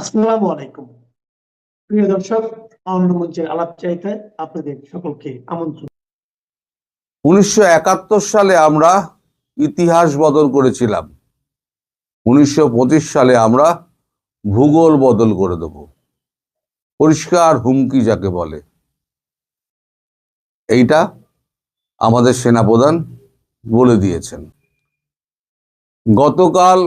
আসসালামু আলাইকুম। প্রিয় দর্শক, আনন্দ মঞ্চের আলাপ চাইতে আপনাদের সকলকে আমন্ত্রণ। উনিশশো একাত্তর সালে আমরা ইতিহাস বদল করেছিলাম। উনিশশো পঁচিশ সালে আমরা ভূগোল বদল করে দেব। পরিষ্কার হুমকি যাকে বলে। এইটা আমাদের সেনাপ্রধান বলে দিয়েছেন। গতকাল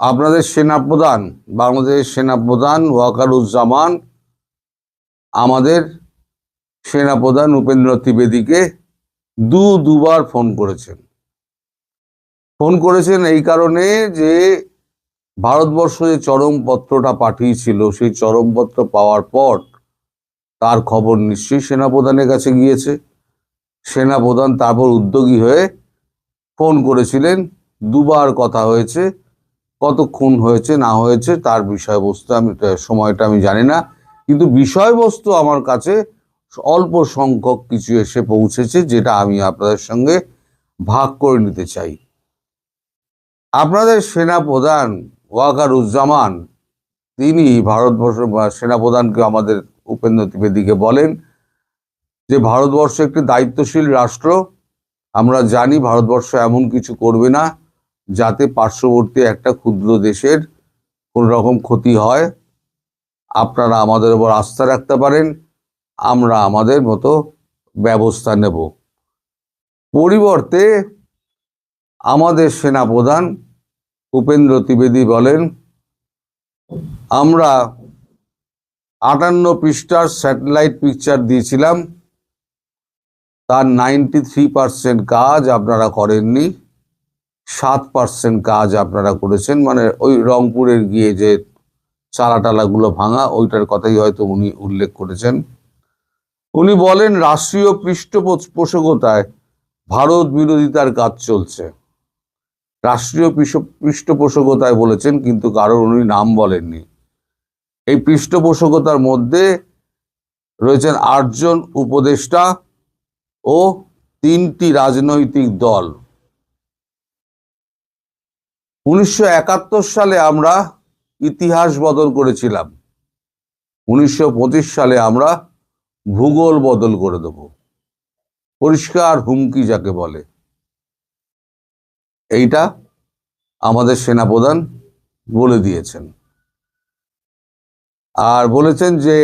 আপনাদের সেনাপ্রধান, বাংলাদেশের সেনাপ্রধান ওয়াকারুজ্জামান, আমাদের সেনাপ্রধান উপেন্দ্র ত্রিবেদীকে দু দুবার ফোন করেছেন। ফোন করেছেন এই কারণে যে ভারতবর্ষ যে চরমপত্রটা পাঠিয়েছিল, সেই চরমপত্র পাওয়ার পর তার খবর নিশ্চয়ই সেনাপ্রধানের কাছে গিয়েছে। সেনাপ্রধান তারপর উদ্যোগী হয়ে ফোন করেছিলেন, দুবার কথা হয়েছে। কতক্ষণ হয়েছে, না হয়েছে, তার বিষয়বস্তু আমি সময়টা আমি জানি না। কিন্তু বিষয়বস্তু আমার কাছে অল্প সংখ্যক কিছু এসে পৌঁছেছে, যেটা আমি আপনাদের সঙ্গে ভাগ করে নিতে চাই। আপনাদের সেনাপ্রধান ওয়াকারুজ্জামান, তিনি ভারতবর্ষ সেনাপ্রধানকে আমাদের উপেন্দ্র ত্রিবেদীকে বলেন যে, ভারতবর্ষ একটি দায়িত্বশীল রাষ্ট্র। আমরা জানি ভারতবর্ষ এমন কিছু করবে না। যাতে পার্শ্ববর্তী একটা ক্ষুদ্র দেশের কোন রকম ক্ষতি হয়, আপনারা আমাদের উপর আস্থা রাখতে পারেন, আমরা আমাদের মতো ব্যবস্থা নেব। পরিবর্তে আমাদের সেনাপ্রধান উপেন্দ্র ত্রিবেদী বলেন, আমরা আটান্ন পৃষ্ঠার স্যাটেলাইট পিকচার দিয়েছিলাম, তার নাইনটি থ্রি পার্সেন্ট কাজ আপনারা করেননি। সাত পার্সেন্ট কাজ আপনারা করেছেন মানে ওই রংপুরের গিয়ে যে চালা টালাগুলো ভাঙা, ওইটার কথাই হয়তো উনি উল্লেখ করেছেন। উনি বলেন, রাষ্ট্রীয় পৃষ্ঠপোষকতায় ভারত বিরোধিতার কাজ চলছে। রাষ্ট্রীয় পৃষ্ঠপোষকতায় বলেছেন, কিন্তু কারোর উনি নাম বলেননি। এই পৃষ্ঠপোষকতার মধ্যে রয়েছেন আটজন উপদেষ্টা ও তিনটি রাজনৈতিক দল। উনিশশো একাত্তর সালে আমরা ইতিহাস বদল করেছিলাম। উনিশশো পঁচিশ সালে আমরা ভূগোল বদল করে দেব। পরিষ্কার হুমকি যাকে বলে। এইটা আমাদের সেনাপ্রধান বলে দিয়েছেন। আর বলেছেন যে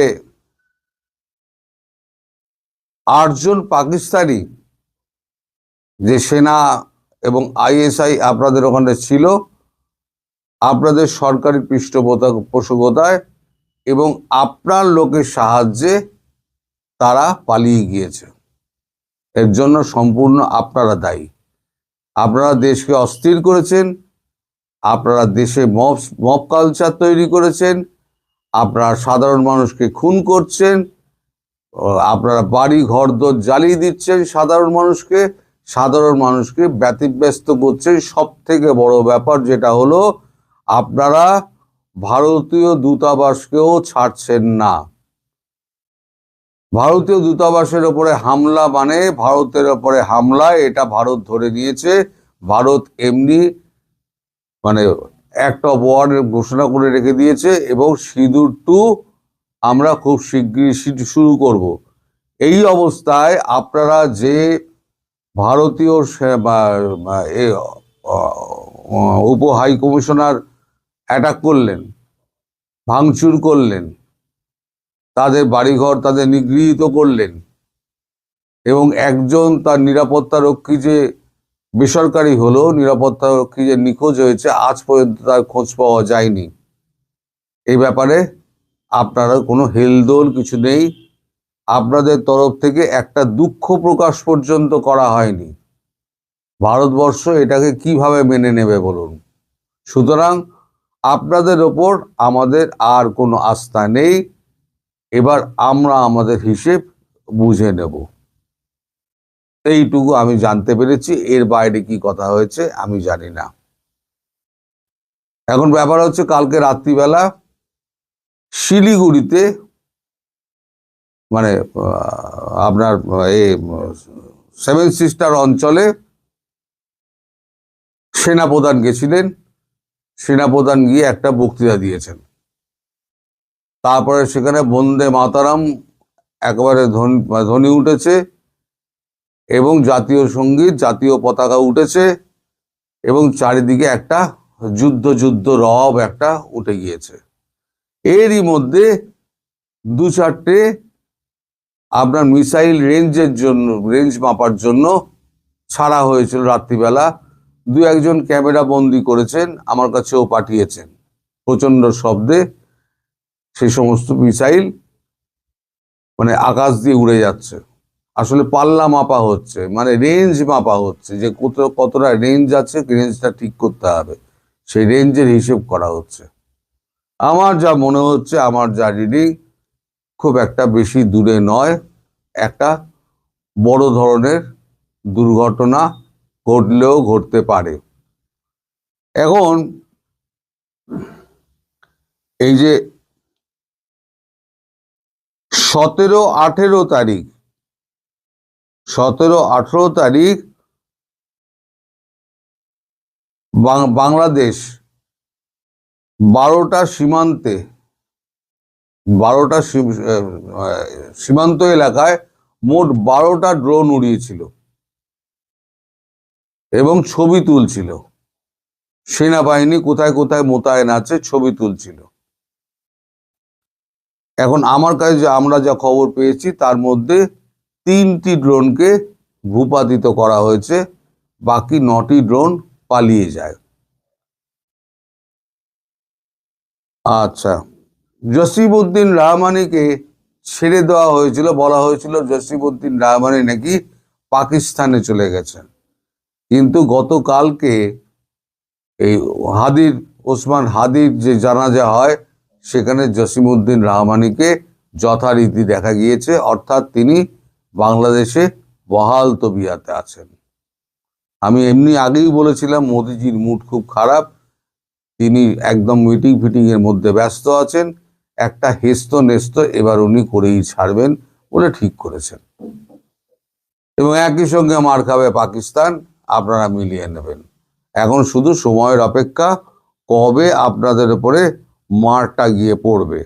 আটজন পাকিস্তানি যে সেনা এবং আইএসআই আপনাদের ওখানে ছিল আপনাদের সরকারি পৃষ্ঠপোষকতায় এবং আপনার লোকের সাহায্যে তারা পালিয়ে গিয়েছে। এর জন্য সম্পূর্ণ আপনারা দায়ী। আপনারা দেশকে অস্থির করেছেন, আপনারা দেশে মব মব কালচার তৈরি করেছেন, আপনারা সাধারণ মানুষকে খুন করছেন, আপনারা বাড়ি ঘর দোর জ্বালিয়ে দিচ্ছেন সাধারণ মানুষকে সাধারণ মানুষকে ব্যতিব্যস্ত করছেন। সব থেকে বড় ব্যাপার যেটা হলো আপনারা ভারতীয় দূতাবাসকেও ছাড়ছেন না। ভারতীয় দূতাবাসের ওপরে হামলা মানে ভারতের ওপরে হামলা, এটা ভারত ধরে নিয়েছে। ভারত এমনি মানে একটা ওয়ার ঘোষণা করে রেখে দিয়েছে এবং সিঁদুর টু আমরা খুব শীঘ্রই শুরু করব। এই অবস্থায় আপনারা যে ভারতীয় উপ হাই কমিশনার অ্যাটাক করলেন, ভাঙচুর করলেন, তাদের বাড়িঘর তাদের নিগৃহীত করলেন এবং একজন তার নিরাপত্তা রক্ষী যে বেসরকারি হলো নিরাপত্তা রক্ষী যে নিখোঁজ হয়েছে, আজ পর্যন্ত তার খোঁজ পাওয়া যায়নি। এই ব্যাপারে আপনারা কোনো হেলদোল কিছু নেই। আপনাদের তরফ থেকে একটা দুঃখ প্রকাশ পর্যন্ত করা হয়নি। ভারতবর্ষ এটাকে কীভাবে মেনে নেবে বলুন? সুতরাং আপনাদের ওপর আমাদের আর কোনো আস্থা নেই। এবার আমরা আমাদের হিসেব বুঝে নেব। এইটুকু আমি জানতে পেরেছি। এর বাইরে কি কথা হয়েছে আমি জানি না। এখন ব্যাপার হচ্ছে কালকে রাত্রিবেলা শিলিগুড়িতে মানে আপনার, এ, সেভেন সিস্টার অঞ্চলে সেনাপ্রধান গেছিলেন। সেনাপ্রধান গিয়ে একটা বক্তৃতা দিয়েছেন। তারপরে সেখানে বন্দে মাতারাম একেবারে ধ্বনি ধ্বনি উঠেছে এবং জাতীয় সংগীত, জাতীয় পতাকা উঠেছে এবং চারিদিকে একটা যুদ্ধ যুদ্ধ রব একটা উঠে গিয়েছে। এরই মধ্যে দু চারটে আপনার মিসাইল রেঞ্জের জন্য, রেঞ্জ মাপার জন্য ছাড়া হয়েছিল রাত্রিবেলা। দু একজন ক্যামেরা বন্দি করেছেন, আমার কাছেও পাঠিয়েছেন। প্রচণ্ড শব্দে সেই সমস্ত মিসাইল মানে আকাশ দিয়ে উড়ে যাচ্ছে। আসলে পাল্লা মাপা হচ্ছে মানে রেঞ্জ মাপা হচ্ছে, যে কত, কতটা রেঞ্জ আছে রেঞ্জটা ঠিক করতে হবে। সেই রেঞ্জের হিসেব করা হচ্ছে। আমার যা মনে হচ্ছে, আমার যা রিডিং খুব একটা বেশি দূরে নয়। একটা বড় ধরনের দুর্ঘটনা ঘটলেও ঘটতে পারে। এখন এই যে সতেরো আঠেরো তারিখ, সতেরো আঠেরো তারিখ বাংলাদেশ বারোটা সীমান্তে, বারোটা সীম- সীমান্ত এলাকায় মোট বারোটা ড্রোন উড়িয়েছিল। এবং ছবি তুলছিল। সেনাবাহিনী কোথায় কোথায় মোতায়েন আছে ছবি তুলছিল। এখন আমার কাছে যে আমরা যা খবর পেয়েছি, তার মধ্যে তিনটি ড্রোনকে ভূপাতিত করা হয়েছে, বাকি নটি ড্রোন পালিয়ে যায়। আচ্ছা জসিমউদ্দিন রহমানিকে ছেড়ে দেওয়া হয়েছিল, বলা হয়েছিল জসিমউদ্দিন রহমানি নাকি পাকিস্তানে চলে গেছেন। কিন্তু গতকালকে এই হাদির, ওসমান হাদির যে জানাজা হয়, সেখানে জসিমউদ্দিন রহমানিকে যথারীতি দেখা গিয়েছে। অর্থাৎ তিনি বাংলাদেশে বহাল তবিয়াতে আছেন। আমি এমনি আগেই বলেছিলাম, মোদিজির মুড খুব খারাপ। তিনি একদম মিটিং ফিটিং এর মধ্যে ব্যস্ত আছেন। একটা হেস্ত নেস্ত এবার উনি করেই ছাড়বেন বলে ঠিক করেছেন। এবং একই সঙ্গে মার খাবে পাকিস্তান। আপনারা মিলিয়ে নেবেন। এখন শুধু সময়ের অপেক্ষা, কবে আপনাদের উপরে মারটা গিয়ে পড়বে।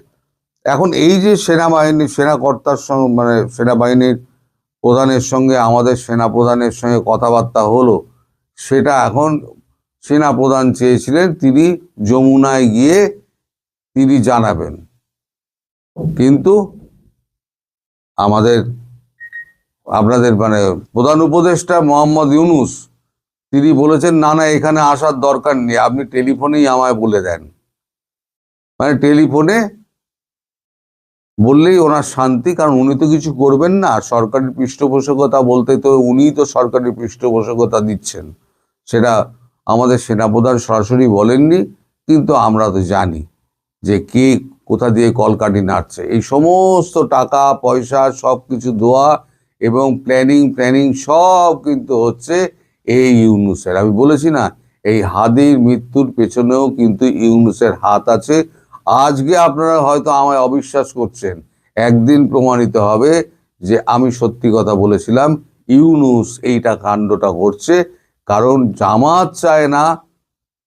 এখন এই যে সেনাবাহিনী, সেনাকর্তার সঙ্গে মানে সেনাবাহিনীর প্রধানের সঙ্গে, আমাদের সেনা প্রধানের সঙ্গে কথাবার্তা হলো, সেটা এখন সেনা প্রধান চেয়েছিলেন, তিনি যমুনায় গিয়ে তিনি জানাবেন। কিন্তু আমাদের আপনাদের মানে প্রধান উপদেষ্টা মোহাম্মদ ইউনুস, তিনি বলেছেন, না না, এখানে আসার দরকার নেই। আপনি টেলিফোনেই আমায় বলে দেন। মানে টেলিফোনে বললেই ওনার শান্তি, কারণ উনি তো কিছু করবেন না। সরকারি পৃষ্ঠপোষকতা বলতে তো উনিই তো সরকারি পৃষ্ঠপোষকতা দিচ্ছেন। সেটা আমাদের সেনাপ্রধান সরাসরি বলেননি, কিন্তু আমরা তো জানি যে কে কোথা দিয়ে কলকাটি নাড়ছে। এই সমস্ত টাকা, পয়সা সব কিছু দেওয়া এবং প্ল্যানিং প্ল্যানিং সব কিন্তু হচ্ছে এই ইউনুসের। আমি বলেছি না, এই হাদির মৃত্যুর পেছনেও কিন্তু ইউনুসের হাত আছে। আজকে আপনারা হয়তো আমায় অবিশ্বাস করছেন। একদিন প্রমাণিত হবে যে আমি সত্যি কথা বলেছিলাম, ইউনুস এইটা কাণ্ডটা করছে। কারণ জামাত চায় না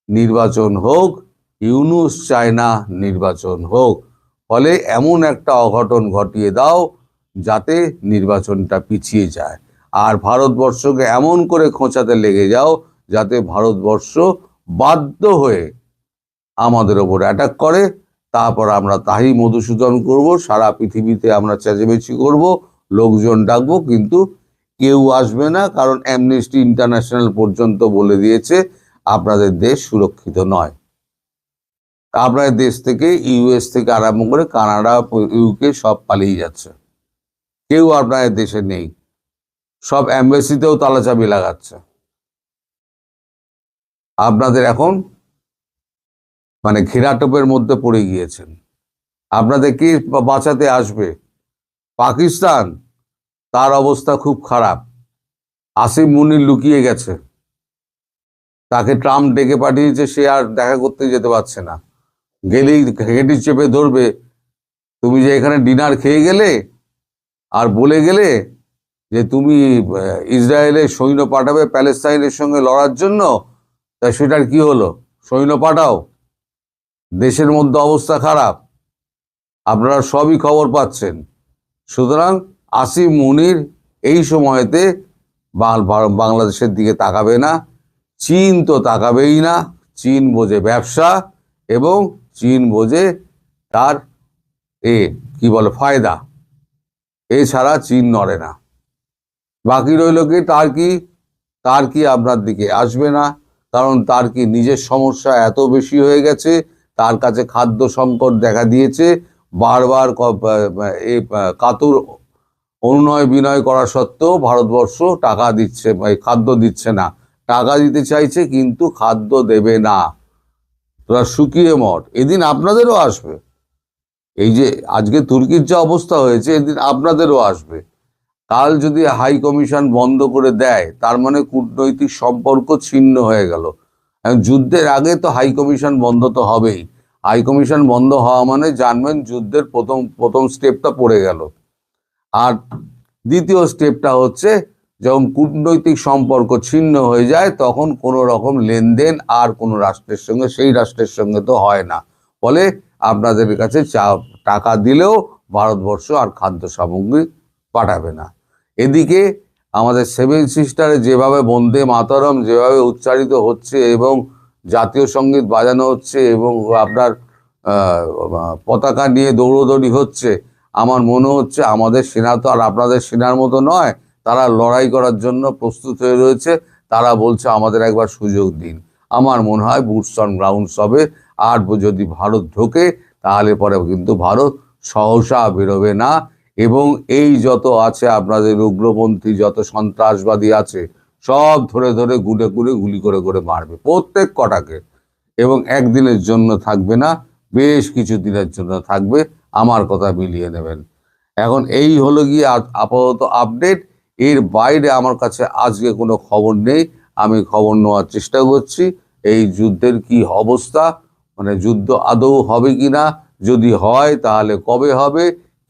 নির্বাচন হোক, ইউনুস চায় না নির্বাচন হোক। ফলে এমন একটা অঘটন ঘটিয়ে দাও যাতে নির্বাচনটা পিছিয়ে যায়। আর ভারতবর্ষকে এমন করে খোঁচাতে লেগে যাও, যাতে ভারতবর্ষ বাধ্য হয়ে আমাদের ওপর অ্যাটাক করে। তারপর আমরা তাই মধুসূদন করব, সারা পৃথিবীতে আমরা চেঁচেমেচি করব, লোকজন ডাকবো, কিন্তু কেউ আসবে না, কারণ অ্যামনেস্টি ইন্টারন্যাশনাল পর্যন্ত বলে দিয়েছে, আপনাদের দেশ সুরক্ষিত নয়। আপনাদের দেশ থেকে ইউএস থেকে আরম্ভ করে, কানাডা ইউকে সব পালিয়ে যাচ্ছে। কেউ আপনাদের দেশে নেই। সব অ্যাম্বাসিতেও তালাচাবি লাগাচ্ছে। আপনাদের এখন মানে ঘেরাটোপের মধ্যে পড়ে গিয়েছেন। আপনাদের কে বাঁচাতে আসবে? পাকিস্তান? তার অবস্থা খুব খারাপ। আসিম মুনির লুকিয়ে গেছে। তাকে ট্রাম্প ডেকে পাঠিয়েছে, সে আর দেখা করতে যেতে পারছে না। গেলেই ঘেঁটি চেপে ধরবে। তুমি যে এখানে ডিনার খেয়ে গেলে আর বলে গেলে যে তুমি আহ, ইসরায়েলের সৈন্য পাঠাবে প্যালেস্তাইনের সঙ্গে লড়ার জন্য তা সেটার কি হলো? সৈন্য পাঠাও। দেশের মধ্যে অবস্থা খারাপ। আপনারা সবই খবর পাচ্ছেন। সুতরাং আসিম মুনির এই সময়তে বাংলাদেশের দিকে তাকাবে না। চীন তো তাকাবেই না। চীন বোঝে ব্যবসা এবং চীন বোঝে তার এ কি বলে ফায়দা। এছাড়া চীন নড়ে না। বাকি রইল কি, তার কি তার কি আপনার দিকে আসবে না, কারণ তার কি নিজের সমস্যা এত বেশি হয়ে গেছে, তার কাছে খাদ্য সংকট দেখা দিয়েছে, বারবার কাতুর অনুনয় বিনয় করা সত্ত্বেও ভারতবর্ষ টাকা দিচ্ছে খাদ্য দিচ্ছে না। টাকা দিতে চাইছে কিন্তু খাদ্য দেবে না। তোরা শুকিয়ে মঠ এদিন আপনাদেরও আসবে। এই যে আজকে তুর্কির যা অবস্থা হয়েছে, এদিন আপনাদেরও আসবে। কাল যদি হাই কমিশন বন্ধ করে দেয়, তার মানে কূটনৈতিক সম্পর্ক ছিন্ন হয়ে গেল। যুদ্ধের আগে তো হাই কমিশন বন্ধ তো হবেই। হাই কমিশন বন্ধ হওয়া মানে জানবেন যুদ্ধের প্রথম প্রথম স্টেপটা পড়ে গেল। আর দ্বিতীয় স্টেপটা হচ্ছে, যখন কূটনৈতিক সম্পর্ক ছিন্ন হয়ে যায়, তখন কোনো রকম লেনদেন আর কোনো রাষ্ট্রের সঙ্গে, সেই রাষ্ট্রের সঙ্গে তো হয় না। ফলে আপনাদের কাছে চা, টাকা দিলেও ভারতবর্ষ আর খাদ্য সামগ্রী পাঠাবে না। এদিকে আমাদের সেভেন সিস্টারে যেভাবে বন্দে মাতরম, যেভাবে উচ্চারিত হচ্ছে এবং জাতীয় সংগীত বাজানো হচ্ছে এবং আপনার পতাকা নিয়ে দৌড়দৌড়ি হচ্ছে, আমার মনে হচ্ছে আমাদের সেনা তো আর আপনাদের সেনার মতো নয়, তারা লড়াই করার জন্য প্রস্তুত হয়ে রয়েছে, তারা বলছে আমাদের একবার সুযোগ দিন। আমার মনে হয় বুটস অন গ্রাউন্ডস হবে আর যদি ভারত ঢোকে, তাহলে পরে কিন্তু ভারত সহসা বেরোবে না। এবং এই যত আছে আপনাদের উগ্রপন্থী, যত সন্ত্রাসবাদী আছে, সব ধরে ধরে গুড়ে গুড়ে, গুলি করে করে মারবে প্রত্যেক কটাকে। এবং একদিনের জন্য থাকবে না, বেশ কিছু দিনের জন্য থাকবে, আমার কথা মিলিয়ে নেবেন। এখন এই হলো গিয়ে আপাতত আপডেট এর বাইরে আমার কাছে আজকে কোনো খবর নেই। আমি খবর নেওয়ার চেষ্টা করছি। এই যুদ্ধের কি অবস্থা মানে যুদ্ধ আদৌ হবে কি না যদি হয় তাহলে কবে হবে,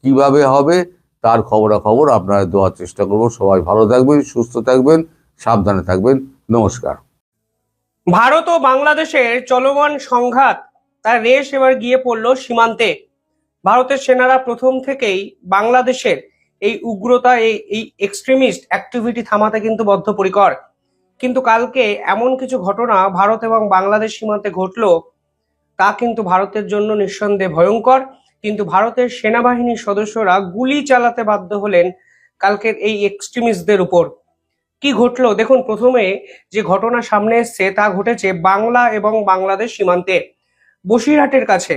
কীভাবে হবে, তার খবরাখবর আপনারা দেওয়ার চেষ্টা করব। সবাই ভালো থাকবেন, সুস্থ থাকবেন, সাবধানে থাকবেন। নমস্কার। ভারত ও বাংলাদেশের চলমান সংঘাত তার রেশ এবার গিয়ে পড়ল সীমান্তে। ভারতের সেনারা প্রথম থেকেই বাংলাদেশের এই উগ্রতা, এই এই এক্সট্রিমিস্ট অ্যাক্টিভিটি থামাতে কিন্তু বদ্ধপরিকর। কিন্তু কালকে এমন কিছু ঘটনা ভারত এবং বাংলাদেশ সীমান্তে ঘটলো তা কিন্তু ভারতের জন্য নিঃসন্দেহে ভয়ঙ্কর। কিন্তু ভারতের সেনাবাহিনীর সদস্যরা গুলি চালাতে বাধ্য হলেন কালকের এই এক্সট্রিমিস্টদের উপর। কি ঘটলো? দেখুন, প্রথমে যে ঘটনা সামনে এসছে তা ঘটেছে বাংলা এবং বাংলাদেশ সীমান্তে, বসিরহাটের কাছে।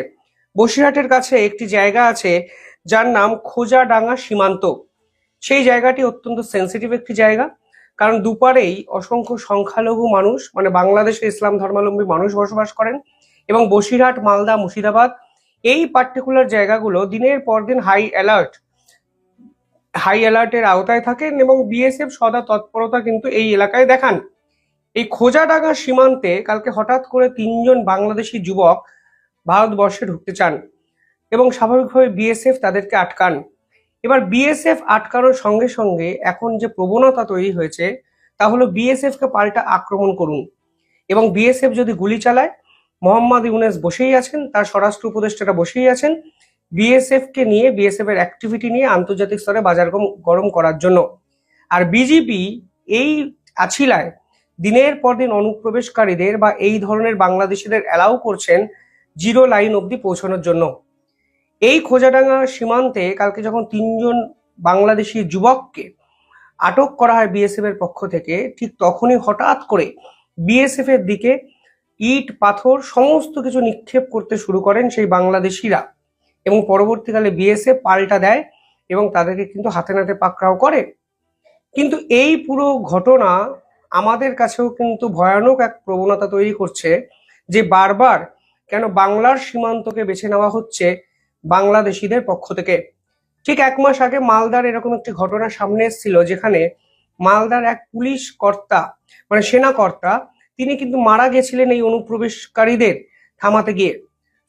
বসিরহাটের কাছে একটি জায়গা আছে যার নাম খোজাডাঙ্গা সীমান্ত। সেই জায়গাটি অত্যন্ত সেন্সিটিভ একটি জায়গা, কারণ দুপারেই অসংখ্য সংখ্যালঘু মানুষ মানে বাংলাদেশে ইসলাম ধর্মাবলম্বী মানুষ বসবাস করেন। এবং বসিরহাট, মালদা, মুর্শিদাবাদ, এই পার্টিকুলার জায়গাগুলো দিনের পর দিন হাই অ্যালার্ট হাই অ্যালার্টের আওতায় থাকেন এবং বিএসএফ সদা তৎপরতা কিন্তু এই এলাকায় দেখান। এই খোজাডাঙ্গা সীমান্তে কালকে হঠাৎ করে তিনজন বাংলাদেশি যুবক ভারতবর্ষে ঢুকতে চান এবং স্বাভাবিকভাবে বিএসএফ তাদেরকে আটকান। এবার বিএসএফ আটকানোর সঙ্গে সঙ্গে এখন যে প্রবণতা তৈরি হয়েছে, তা হলো বিএসএফকে পাল্টা আক্রমণ করুন এবং বিএসএফ যদি গুলি চালায় মোহাম্মদ ইউনেস বসেই আছেন, তার স্বরাষ্ট্র উপদেষ্টারা বসেই আছেন। বিএসএফ কে নিয়ে, বিএসএফ এর অ্যাক্টিভিটি নিয়ে আন্তর্জাতিক স্তরে বাজার গরম করার জন্য। আর বিজেপি এই আছিলায় দিনের পর দিন অনুপ্রবেশকারীদের বা এই ধরনের বাংলাদেশিদের অ্যালাউ করছেন জিরো লাইন অবধি পৌঁছানোর জন্য। এই খোজাডাঙ্গা সীমান্তে কালকে যখন তিনজন বাংলাদেশি যুবককে আটক করা হয় বিএসএফ এর পক্ষ থেকে, ঠিক তখনই হঠাৎ করে বিএসএফ এর দিকে ইট, পাথর সমস্ত কিছু নিক্ষেপ করতে শুরু করেন সেই বাংলাদেশিরা। এবং পরবর্তীকালে বিএসএ পাল্টা দেয় এবং তাদেরকে কিন্তু হাতে নাতে পাকড়াও করে। কিন্তু এই পুরো ঘটনা আমাদের কাছেও কিন্তু ভয়ানক এক প্রবণতা তৈরি করছে যে বারবার কেন বাংলার সীমান্তকে বেছে নেওয়া হচ্ছে বাংলাদেশিদের পক্ষ থেকে। ঠিক এক মাস আগে মালদার এরকম একটি ঘটনা সামনে এসেছিল যেখানে মালদার এক পুলিশ কর্তা মানে সেনা কর্তা তিনি কিন্তু মারা গেছিলেন এই অনুপ্রবেশকারীদের থামাতে গিয়ে।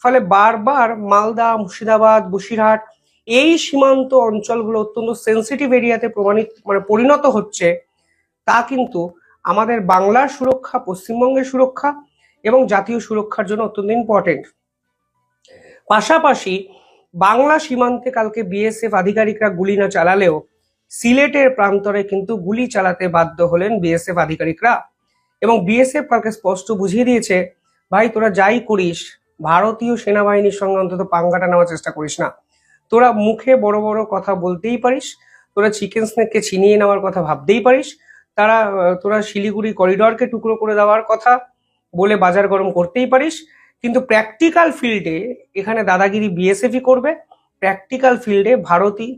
ফলে বারবার মালদা, মুর্শিদাবাদ, বসিরহাট এই সীমান্ত অঞ্চলগুলো অত্যন্ত সেন্সিটিভ এরিয়াতে প্রমাণিত মানে পরিণত হচ্ছে। তা কিন্তু আমাদের বাংলার সুরক্ষা, পশ্চিমবঙ্গের সুরক্ষা এবং জাতীয় সুরক্ষার জন্য অত্যন্ত ইম্পর্টেন্ট পাশাপাশি বাংলা সীমান্তে কালকে বিএসএফ আধিকারিকরা গুলি না চালালেও সিলেটের প্রান্তরে কিন্তু গুলি চালাতে বাধ্য হলেন বিএসএফ আধিকারিকরা। এবং বিএসএফ কালকে স্পষ্ট বুঝিয়ে দিয়েছে, ভাই, তোরা যাই করিস, ভারতীয় সেনাবাহিনীর সঙ্গে অন্তত পাঙ্গাটা নেওয়ার চেষ্টা করিস না। তোরা মুখে বড় বড় কথা বলতেই পারিস, তোরা চিকেন স্নেককে ছিনিয়ে নেওয়ার কথা ভাবতেই পারিস, তারা তোরা শিলিগুড়ি করিডরকে টুকরো করে দেওয়ার কথা বলে বাজার গরম করতেই পারিস, কিন্তু প্র্যাকটিক্যাল ফিল্ডে এখানে দাদাগিরি বিএসএফই করবে। প্র্যাকটিক্যাল ফিল্ডে ভারতই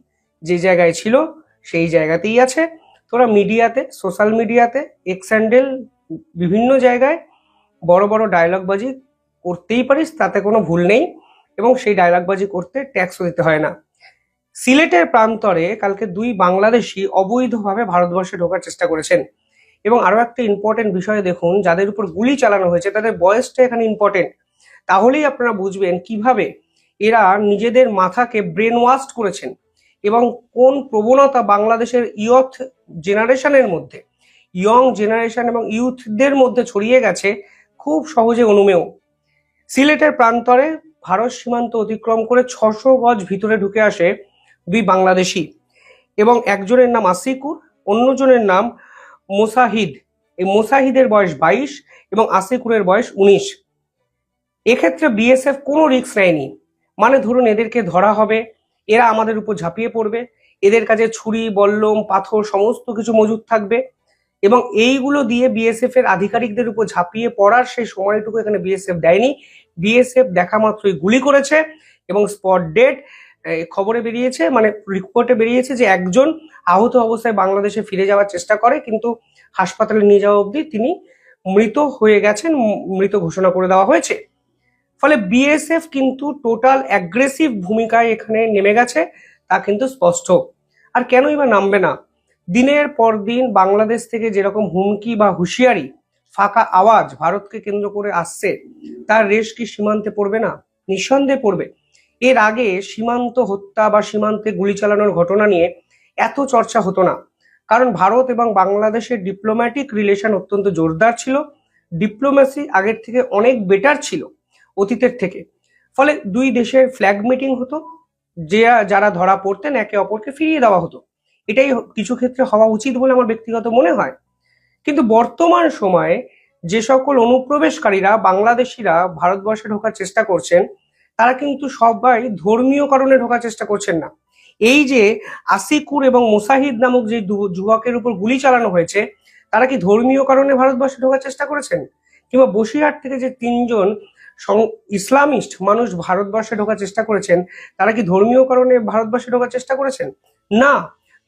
যে জায়গায় ছিল, সেই জায়গাতেই আছে। তোরা মিডিয়াতে সোশ্যাল মিডিয়াতে এক্স হ্যান্ডেল বিভিন্ন জায়গায় বড় বড় ডায়লগবাজি করতেই পারিস, তাতে কোনো ভুল নেই এবং সেই ডায়লগবাজি করতে ট্যাক্সও দিতে হয় না। সিলেটের প্রান্তরে কালকে দুই বাংলাদেশি অবৈধভাবে ভারতবর্ষে ঢোকার চেষ্টা করেছেন। এবং আরও একটা ইম্পর্টেন্ট বিষয় দেখুন, যাদের উপর গুলি চালানো হয়েছে, তাদের বয়সটা এখানে ইম্পর্টেন্ট তাহলেই আপনারা বুঝবেন কীভাবে এরা নিজেদের মাথাকে ব্রেন ওয়াশ করেছেন এবং কোন প্রবণতা বাংলাদেশের ইয়থ জেনারেশনের মধ্যে ইয়ং জেনারেশন এবং ইউথদের মধ্যে ছড়িয়ে গেছে খুব সহজে অনুমেয়। সিলেটের প্রান্তরে ভারত সীমান্ত অতিক্রম করে ছশো গজ ভিতরে ঢুকে আসে দুই বাংলাদেশি এবং একজনের নাম আসিকুর অন্যজনের নাম মোসাহিদ। এই মোসাহিদের বয়স বাইশ এবং আসিকুরের বয়স উনিশ। এক্ষেত্রে বিএসএফ কোনো রিস্ক নেয়নি। মানে ধরুন এদেরকে ধরা হবে, এরা আমাদের উপর ঝাঁপিয়ে পড়বে, এদের কাছে ছুরি, বল্লম, পাথর, সমস্ত কিছু মজুদ থাকবে। এবং এইগুলো দিয়ে বিএসএফ এর আধিকারিকদের উপর ঝাঁপিয়ে পড়ার সেই সময়টুকু এখানে বিএসএফ দেয়নি। বিএসএফ দেখা মাত্রই গুলি করেছে এবং স্পট ডেট খবরে বেরিয়েছে মানে রিপোর্টে বেরিয়েছে যে একজন আহত অবস্থায় বাংলাদেশে ফিরে যাওয়ার চেষ্টা করে, কিন্তু হাসপাতালে নিয়ে যাওয়া অবধি তিনি মৃত হয়ে গেছেন মৃত ঘোষণা করে দেওয়া হয়েছে। ফলে বিএসএফ কিন্তু টোটাল অ্যাগ্রেসিভ ভূমিকায় এখানে নেমে গেছে, তা কিন্তু স্পষ্ট। আর কেনই বা নামবে না? দিনের পর দিন বাংলাদেশ থেকে যেরকম হুমকি বা হুঁশিয়ারি, ফাঁকা আওয়াজ ভারতকে কেন্দ্র করে আসছে, তার রেশ কি সীমান্তে পড়বে না? নিঃসন্দেহে পড়বে। এর আগে সীমান্ত হত্যা বা সীমান্তে গুলি চালানোর ঘটনা নিয়ে এত চর্চা হতো না। কারণ ভারত এবং বাংলাদেশের ডিপ্লোম্যাটিক রিলেশন অত্যন্ত জোরদার ছিল। ডিপ্লোমেসি আগের থেকে অনেক বেটার ছিল অতীতের থেকে। ফলে দুই দেশের ফ্ল্যাগ মিটিং হতো, যে যারা ধরা পড়তেন একে অপরকে ফিরিয়ে দেওয়া হতো। এটাই কিছু ক্ষেত্রে হওয়া উচিত বলে আমার ব্যক্তিগত মনে হয়। কিন্তু বর্তমান সময়ে যে সকল অনুপ্রবেশকারীরা, বাংলাদেশিরা ভারতবর্ষে ঢোকার চেষ্টা করছেন, তারা কিন্তু সবাই ধর্মীয় কারণে ঢোকার চেষ্টা করছেন না। এই যে আসিকুর এবং মুসাহিদ নামক যে যুবকের উপর গুলি চালানো হয়েছে, তারা কি ধর্মীয় কারণে ভারতবর্ষে ঢোকার চেষ্টা করেছেন? কিংবা বসিরহাট থেকে যে তিনজন ইসলামিস্ট মানুষ ভারতবর্ষে ঢোকার চেষ্টা করেছেন, তারা কি ধর্মীয় কারণে ভারতবর্ষে ঢোকার চেষ্টা করেছেন? না।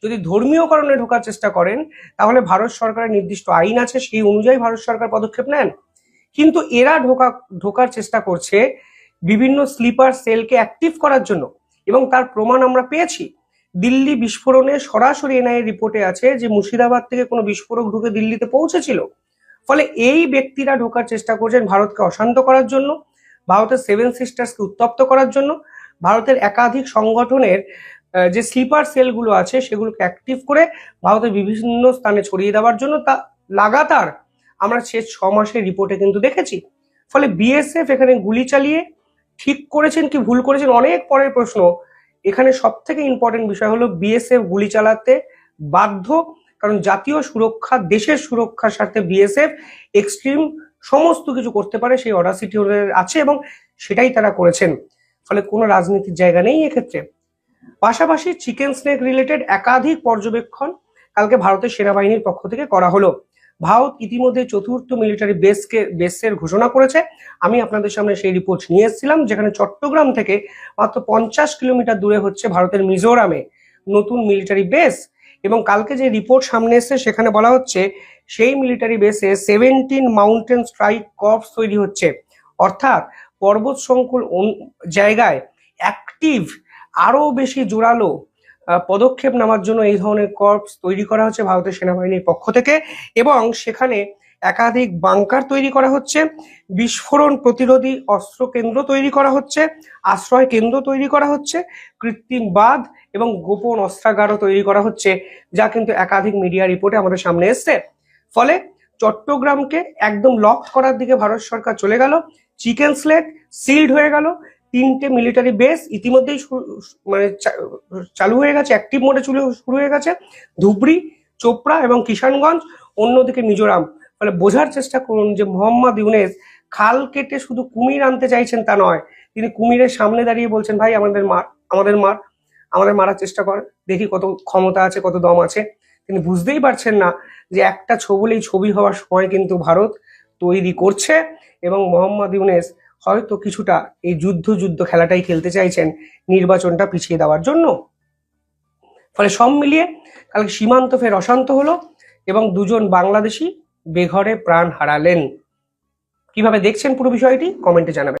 যদি ধর্মীয় কারণে ঢোকার চেষ্টা করেন, তাহলে ভারত সরকারের নির্দিষ্ট আইন আছে, সেই অনুযায়ী ভারত সরকার পদক্ষেপ নেন। কিন্তু এরা ঢোকা, ঢোকার চেষ্টা করছে বিভিন্ন স্লিপার সেলকে অ্যাক্টিভ করার জন্য। এবং তার প্রমাণ আমরা পেয়েছি। দিল্লি বিস্ফোরণে সরাসরি এনআইএ রিপোর্টে আছে যে, মুর্শিদাবাদ থেকে কোনো বিস্ফোরক ঢুকে দিল্লিতে পৌঁছেছিল। ফলে এই ব্যক্তিরা ঢোকার চেষ্টা করছেন ভারতকে অশান্ত করার জন্য, ভারতের সেভেন সিস্টার্সকে উত্তপ্ত করার জন্য, ভারতের একাধিক সংগঠনের যে স্লিপার সেলগুলো আছে সেগুলোকে অ্যাক্টিভ করে ভারতের বিভিন্ন স্থানে ছড়িয়ে দেওয়ার জন্য তা লাগাতার আমরা শেষ ছ মাসের রিপোর্টে কিন্তু দেখেছি। ফলে বিএসএফ এখানে গুলি চালিয়ে ঠিক করেছেন কি ভুল করেছেন অনেক পরের প্রশ্ন। এখানে সব থেকে ইম্পর্টেন্ট বিষয় হলো বিএসএফ গুলি চালাতে বাধ্য, কারণ জাতীয় সুরক্ষা, দেশের সুরক্ষার স্বার্থে বিএসএফ এক্সট্রিম সমস্ত কিছু করতে পারে, সেই অডাসিটি আছে এবং সেটাই তারা করেছেন। ফলে কোনো রাজনীতির জায়গা নেই এক্ষেত্রে। পাশাপাশি চিকেন স্নেক রিলেটেড একাধিক পর্যবেক্ষণ কালকে ভারতের সেনাবাহিনীর পক্ষ থেকে করা হলো। ভারত ইতিমধ্যে চতুর্থ মিলিটারি বেসকে বেসের ঘোষণা করেছে। আমি আপনাদের সামনে সেই রিপোর্ট নিয়ে এসেছিলাম, যেখানে চট্টগ্রাম থেকে মাত্র পঞ্চাশ কিলোমিটার দূরে হচ্ছে ভারতের মিজোরামে নতুন মিলিটারি বেস এবং কালকে যে রিপোর্ট সামনে এসেছে, সেখানে বলা হচ্ছে, সেই মিলিটারি বেসে সেভেন্টিন মাউন্টেন স্ট্রাইক কর্পস তৈরি হচ্ছে। অর্থাৎ পর্বত সংকুল জায়গায় অ্যাক্টিভ আরও বেশি জোরালো পদক্ষেপ নেওয়ার জন্য এই ধরনের কর্পস তৈরি করা হচ্ছে ভারতের সেনাবাহিনীর পক্ষ থেকে এবং সেখানে একাধিক বাংকার তৈরি করা হচ্ছে, বিস্ফোরণ প্রতিরোধী অস্ত্র কেন্দ্র তৈরি করা হচ্ছে, আশ্রয় কেন্দ্র তৈরি করা হচ্ছে, কৃত্রিম বাঁধ এবং গোপন অস্ত্রাগারও তৈরি করা হচ্ছে, যা কিন্তু একাধিক মিডিয়া রিপোর্টে আমাদের সামনে এসছে। ফলে চট্টগ্রামকে একদম লক করার দিকে ভারত সরকার চলে গেল, চিকেন স্লেট সিল্ড হয়ে গেল তিনটে মিলিটারি বেস ইতিমধ্যেই মানে চালু হয়ে গেছে অ্যাক্টিভ মোডে শুরু শুরু হয়ে গেছে। ধুবড়ি, চোপড়া এবং কিষানগঞ্জ, অন্যদিকে মিজোরাম। ফলে বোঝার চেষ্টা করুন যে মোহাম্মদ ইউনেস খাল কেটে শুধু কুমির আনতে চাইছেন তা নয়, তিনি কুমিরের সামনে দাঁড়িয়ে বলছেন, ভাই, আমাদের মার আমাদের মার, আমাদের মারার চেষ্টা কর, দেখি কত ক্ষমতা আছে, কত দম আছে। তিনি বুঝতেই পারছেন না যে একটা ছবলেই ছবি হওয়ার সময় কিন্তু ভারত তৈরি করছে এবং মোহাম্মদ ইউনেস হয়তো কিছুটা এই যুদ্ধ যুদ্ধ খেলাটাই খেলতে চাইছেন নির্বাচনটা পিছিয়ে দেওয়ার জন্য। ফলে সব মিলিয়ে কালকে সীমান্ত ফের অশান্ত হলো এবং দুজন বাংলাদেশি বেঘরে প্রাণ হারালেন। কীভাবে দেখছেন পুরো বিষয়টি, কমেন্টে জানাবেন।